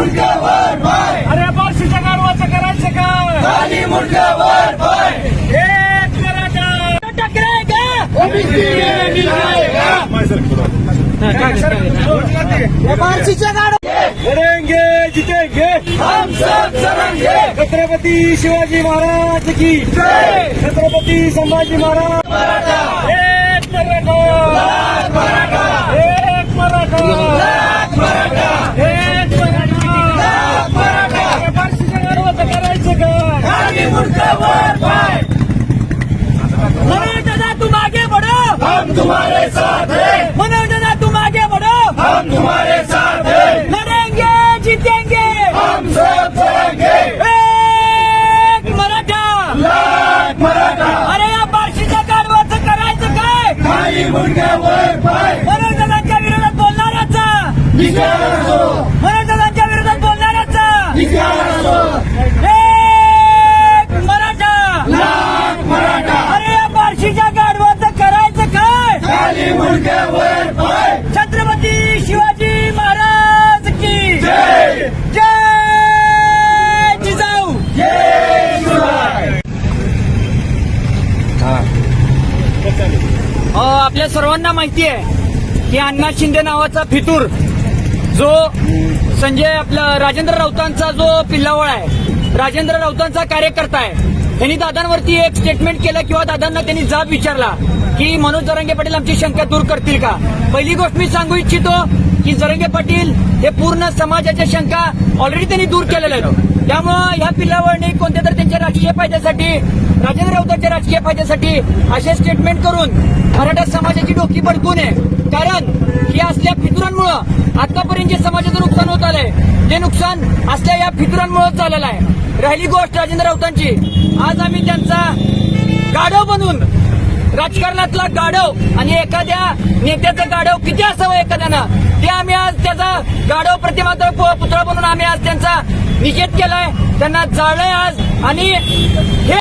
मुंडकावर पाय. अरे बारशीच्या गाडवाचं करायचं काय खाली मुंडकावर पाय. एक मराठा टकरायगा ओबीसी बारशीच्या गाडवा लढेंगे जितेंगे. हम सब सरेंगे छत्रपती शिवाजी महाराज की जय. छत्रपती संभाजी महाराज. मराठा. एक मराठा एक मराठा लाख मराठा एक मराठा लाख मराठा अरे बारशीच्या गाडवाचं करायचं काय खाली मुंडकावर पाय मनोज दादा तुम आगे बढ़ो हम तुम्हारे साथ हैं मनोज दादा तुम आगे बढ़ो हम तुम्हारे साथ हैं लड़ेंगे जीतेंगे हम सब सरेंगे एक मराठा लाख मराठा अरे या बार्शीच्या गाडवाचं करायचं दादांच्या विरोधात बोलणाऱ्याचा. दादांच्या विरोधात बोलणाऱ्याचा. एक मराठा. लाख मराठा. अरे या बार्शीच्या गाडवाचं करायचं काय? आपल्या सर्वांना माहिती आहे की अण्णा शिंदे नावाचा फितूर जो संजय आपला राजेंद्र राऊतांचा जो पिल्लावळ आहे राजेंद्र राऊतांचा कार्यकर्ता आहे त्यांनी दादांवरती एक स्टेटमेंट केलं किंवा दादांना त्यांनी जाब विचारला की मनोज जरंगे पाटील आमची शंका दूर करतील का? पहिली गोष्ट मी सांगू इच्छितो की जरंगे पाटील हे पूर्ण समाजाच्या शंका ऑलरेडी त्यांनी दूर केलेल्या आहेत. त्यामुळं ह्या पिल्लावळने कोणत्या तरी राजकीय फायद्यासाठी राजेंद्र राऊतांच्या राजकीय फायद्यासाठी असे स्टेटमेंट करून मराठा समाजाची डोकी भडकू नये. कारण ही असल्या फितुरांमुळे आतापर्यंत जे समाजाचं नुकसान होत आलंय ते नुकसान असल्या या फितुरांमुळेच झालेलं आहे. राहिली गोष्ट राजेंद्र राऊतांची. आज आम्ही त्यांचा गाढव बनून राजकारणातला गाढव आणि एखाद्या नेत्याचं गाढव किती असावं एखाद्यानं ते आम्ही आज त्याचा गाढव प्रतिमात्र पुतळा बनून आम्ही आज त्यांचा निषेध केलाय. त्यांना जाळलंय आज. आणि हे